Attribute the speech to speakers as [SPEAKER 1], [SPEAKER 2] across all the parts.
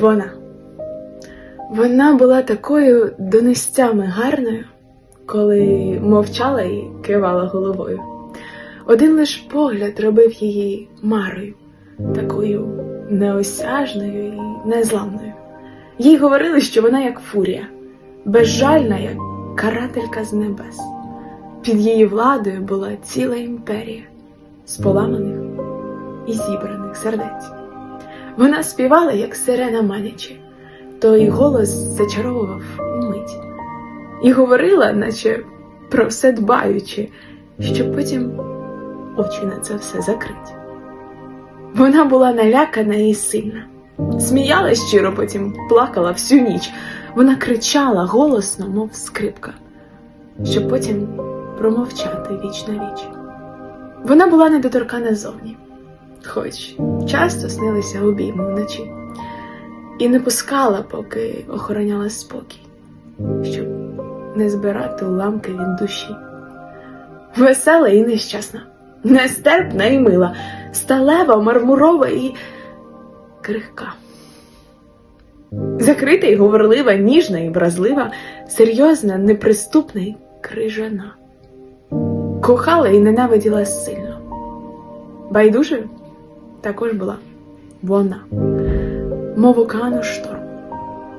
[SPEAKER 1] Вона. Вона була такою донестями гарною, коли мовчала і кивала головою. Один лиш погляд робив її марою, такою неосяжною і незламною. Їй говорили, що вона як фурія, безжальна, як карателька з небес. Під її владою була ціла імперія з поламаних і зібраних сердець. Вона співала, як сирена манячи, той голос зачаровував умить, і говорила, наче про все дбаючи, щоб потім очі на це все закрить. Вона була налякана і сильна, сміялась щиро, потім плакала всю ніч. Вона кричала голосно, мов скрипка, щоб потім промовчати віч на віч. Вона була недоторкана зовні, хоч часто снилися обійми вночі, і не пускала, поки охороняла спокій, щоб не збирати уламки від душі. Весела і нещасна, нестерпна і мила, сталева, мармурова і крихка. Закрита і говорлива, ніжна і вразлива, серйозна, неприступна і крижана. Кохала і ненавиділа сильно. Байдужою також була вона, мов океану шторм,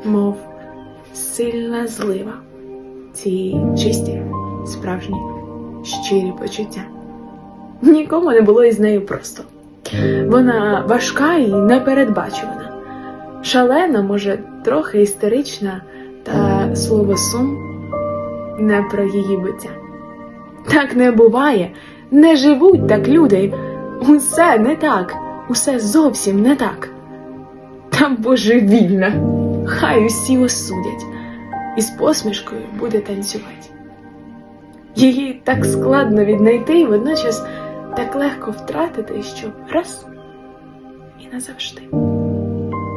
[SPEAKER 1] мов сильна злива, ці чисті, справжні, щирі почуття. Нікому не було із нею просто. Вона важка і непередбачувана, шалена, може, трохи істерична, та слово сум не про її биття. Так не буває, не живуть так люди. Усе не так, усе зовсім не так. Та божевільна, хай усі осудять, і з посмішкою буде танцювати. Її так складно віднайти і водночас так легко втратити, що раз і назавжди.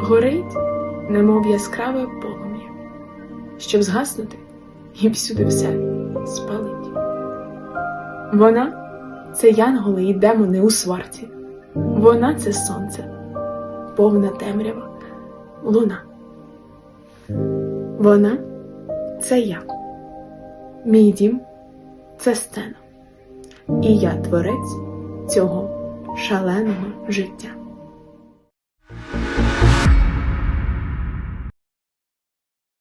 [SPEAKER 1] Горить, немов яскраве полум'я, щоб згаснути і всюди все спалить. Вона це янголи і демони у сварті. Вона це сонце, повна темрява, луна. Вона це я. Мій дім це сцена. І я творець цього шаленого життя.